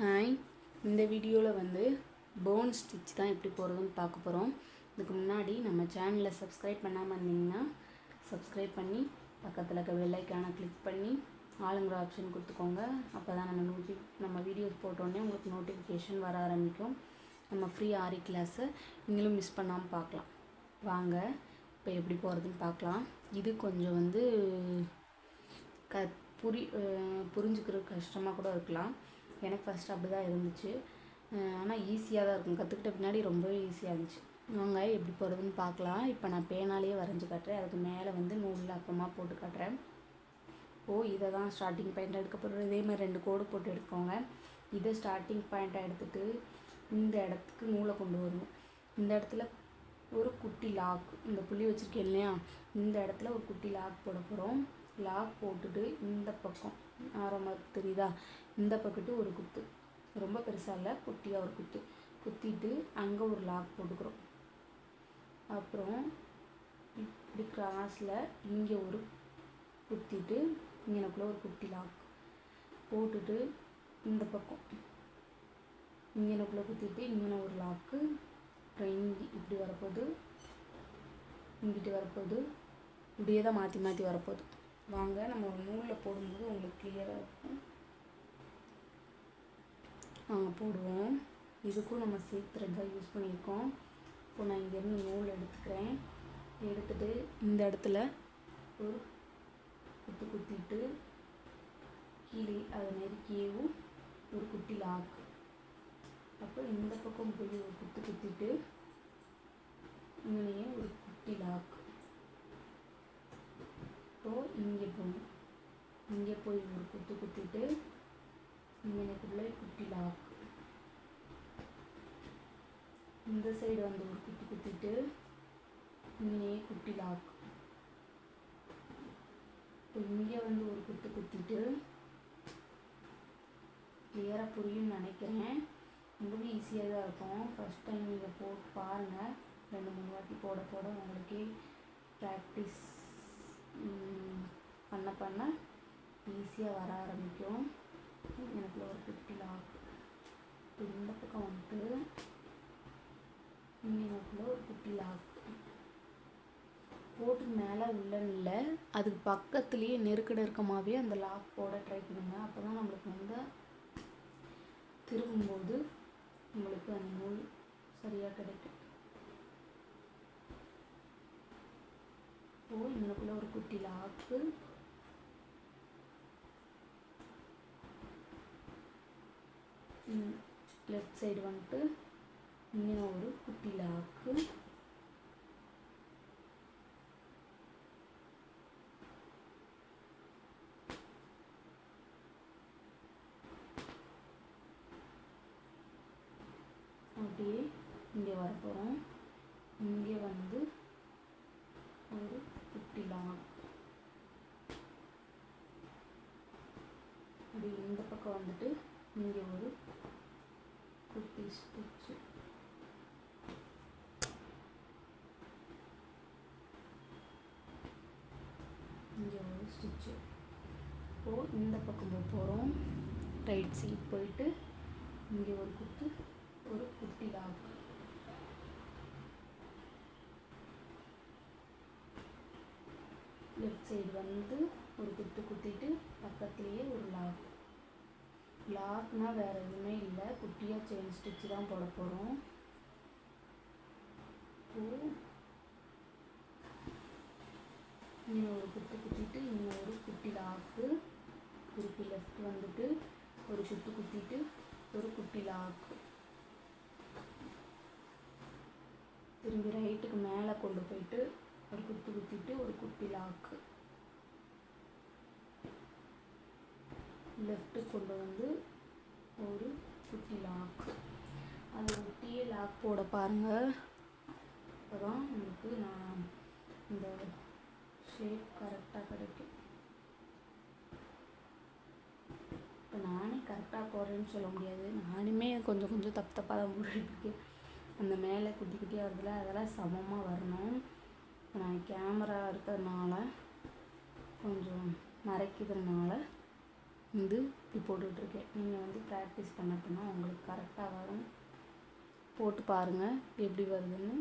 Hi இந்த வீடியோவில் வந்து போன் ஸ்டிச் தான் எப்படி போகிறதுன்னு பார்க்க போகிறோம் இதுக்கு முன்னாடி நம்ம சேனலை சப்ஸ்கிரைப் பண்ணாமல் இருந்தீங்கன்னா சப்ஸ்கிரைப் பண்ணி பக்கத்தில் இருக்க வெள்ளைக்கான கிளிக் பண்ணி ஆளுங்கிற ஆப்ஷன் கொடுத்துக்கோங்க. அப்போ தான் நம்ம நோட்டி நம்ம வீடியோஸ் போட்டோன்னே உங்களுக்கு நோட்டிஃபிகேஷன் வர ஆரம்பிக்கும். நம்ம ஃப்ரீ ஆரி கிளாஸை நீங்களும் மிஸ் பண்ணாமல் பார்க்கலாம். வாங்க இப்போ எப்படி போகிறதுன்னு பார்க்கலாம். இது கொஞ்சம் வந்து க புரி புரிஞ்சுக்கிற கஷ்டமாக கூட இருக்கலாம். எனக்கு ஃபஸ்ட்டு அப்படி தான் இருந்துச்சு ஆனால் ஈஸியாக தான் இருக்கும். கற்றுக்கிட்ட பின்னாடி ரொம்பவே ஈஸியாக இருந்துச்சு. வாங்க எப்படி போகிறதுன்னு பார்க்கலாம். இப்போ நான் பேனாலேயே வரைஞ்சி காட்டுறேன். அதுக்கு மேலே வந்து நூலில் அப்புறமா போட்டு காட்டுறேன். ஓ இதை தான் ஸ்டார்டிங் பாயிண்ட் எடுக்க போகிறோம் இதே மாதிரி ரெண்டு கோடு போட்டு எடுத்துக்கோங்க. இதை ஸ்டார்டிங் பாயிண்ட்டாக எடுத்துகிட்டு இந்த இடத்துக்கு நூலை கொண்டு வரணும். இந்த இடத்துல ஒரு குட்டி லாக் இந்த புள்ளி வச்சுருக்கேன் இல்லையா? இந்த இடத்துல ஒரு குட்டி லாக் போட போகிறோம் லாக் போட்டுட்டு இந்த பக்கம். ஆரம்பம் தெரியுதா? இந்த பக்கத்து ஒரு குத்து. ரொம்ப பெருசாக இல்லை குட்டியாக ஒரு குத்து. குத்திட்டு அங்கே ஒரு லாக் போட்டுக்கிறோம். அப்புறம் இப்படி கிராஸில் இங்கே ஒரு குத்திட்டு இங்கனக்குள்ளே ஒரு குட்டி லாக் போட்டுட்டு இந்த பக்கம். இங்கனக்குள்ளே குத்திட்டு இங்கே ஒரு லாக்கு அப்புறம் இங்கே இப்படி வரப்போகுது இங்கிட்டு வரப்போகுது இப்படியே தான் மாற்றி மாற்றி வரப்போகுது. வாங்க நம்ம ஒரு நூலில் போடும்போது உங்களுக்கு கிளியராக இருக்கும். நாங்கள் போடுவோம். இதுக்கும் நம்ம சில்க் த்ரெட் தான் யூஸ் பண்ணியிருக்கோம். இப்போ நான் இங்கேருந்து நூல் எடுத்துக்கிறேன். எடுத்துட்டு இந்த இடத்துல ஒரு குத்து குத்திட்டு கீழே அதை நெருக்கியவும் ஒரு குட்டி லாக்கு அப்போ இந்த பக்கம் போய் ஒரு குத்து குத்திட்டு இங்கேயே ஒரு குட்டி லாக்கு இப்போ இங்கே போகணும் இங்கே போய் ஒரு குத்து குத்திட்டு இங்கனக்குள்ளே குட்டி லாக் இந்த சைடு வந்து ஒரு குத்து குத்திட்டு இங்கே குட்டி லாக் இப்போ இங்கே வந்து ஒரு குத்து குத்திட்டு கிளியராக புரியும்னு நினைக்கிறேன். ரொம்பவே ஈஸியாக தான் இருக்கும். ஃபஸ்ட் டைம் நீங்கள் போட்டு பாருங்கள் ரெண்டு மூணு வாட்டி போட போட உங்களுக்கே ப்ராக்டிஸ் பண்ண பண்ண ஈஸியாக வர ஆரம்பிக்கும். எனக்கு ஒரு குட்டி லாக் இந்த பக்கம் வந்துட்டு இங்கே ஒரு குட்டி லாக் போட்டு மேலே உள்ளன்னு இல்லை அதுக்கு பக்கத்துலேயே நெருக்க நெருக்கமாகவே அந்த லாக் போட ட்ரை பண்ணுங்கள் அப்போ தான் நம்மளுக்கு வந்து திரும்பும்போது உங்களுக்கு அந்த நூல் சரியாக கிடைக்கும். இப்போது இங்கனக்குள்ளே ஒரு குட்டி லாக்கு. லெஃப்ட் சைடு வந்துட்டு இங்கே ஒரு குட்டி லாக்கு. அப்படியே இங்கே வரப்போகிறோம் இங்கே வந்து ஒரு குட்டி இது அப்படி இந்த பக்கம் வந்துட்டு இங்கே ஒரு குட்டி ஸ்டிச்சு இங்கே ஒரு ஸ்டிச்சு இப்போது இந்த பக்கம் போக போகிறோம் ரைட் சைட் போயிட்டு இங்கே ஒரு குத்து ஒரு குட்டி லாக் லெஃப்ட் சைடு வந்து ஒரு குத்து குத்திட்டு பக்கத்துலேயே ஒரு லாக் லாக்னால் வேறு எதுவுமே இல்லை. குட்டியாக செயின் ஸ்டிச்சு தான் போட போகிறோம் இங்கே ஒரு குத்து குத்திட்டு இன்னொரு ஒரு குட்டி லாக்கு திருப்பி லெஃப்ட் வந்துட்டு ஒரு குத்து குத்திட்டு ஒரு குட்டி லாக்கு திரும்பி ரைட்டுக்கு மேலே கொண்டு போயிட்டு பிளாக்கு குட்டி லாக்கு லெஃப்ட்டு கொண்டு வந்து ஒரு குட்டி லாக் அதை ஒட்டியே லாக் போட பாருங்கள் அப்போ தான் உங்களுக்கு நான் இந்த ஷேப் கரெக்டாக கிடைக்கும். இப்போ நானே கரெக்டாக போடுறேன்னு சொல்ல முடியாது. நானுமே கொஞ்சம் கொஞ்சம் தப்பு தப்பாக தான் போட்டுருக்கேன் அந்த மேலே குட்டி குட்டியாக வருதுல அதெல்லாம் சமமாக வரணும். இப்போ நான் கேமரா இருக்கிறதுனால கொஞ்சம் மறைக்கிறதுனால வந்து இப்படி போட்டுட்ருக்கேன். நீங்கள் வந்து ப்ராக்டிஸ் பண்ண உங்களுக்கு கரெக்டாக வரும். போட்டு பாருங்கள் எப்படி வருதுன்னு.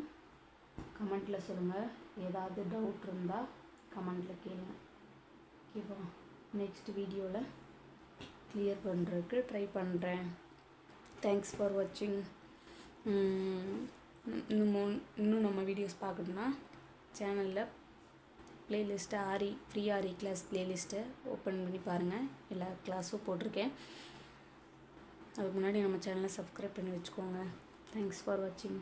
கமெண்ட்டில் சொல்லுங்கள் ஏதாவது டவுட் இருந்தால் கமெண்ட்டில் கேளுங்க. ஓகேவா நெக்ஸ்ட் வீடியோவில் கிளியர் பண்ணுறதுக்கு ட்ரை பண்ணுறேன் தேங்க்ஸ் ஃபார் வாட்சிங் இன்னும் இன்னும் நம்ம வீடியோஸ் பார்க்கணுன்னா சேனலில் playlist aari free aari class ப்ளேலிஸ்ட்டை open பண்ணி பாருங்கள் எல்லா கிளாஸும் போட்டிருக்கேன். அதுக்கு முன்னாடி நம்ம சேனலை சப்ஸ்கிரைப் பண்ணி வச்சுக்கோங்க. தேங்க்ஸ் ஃபார் வாட்சிங்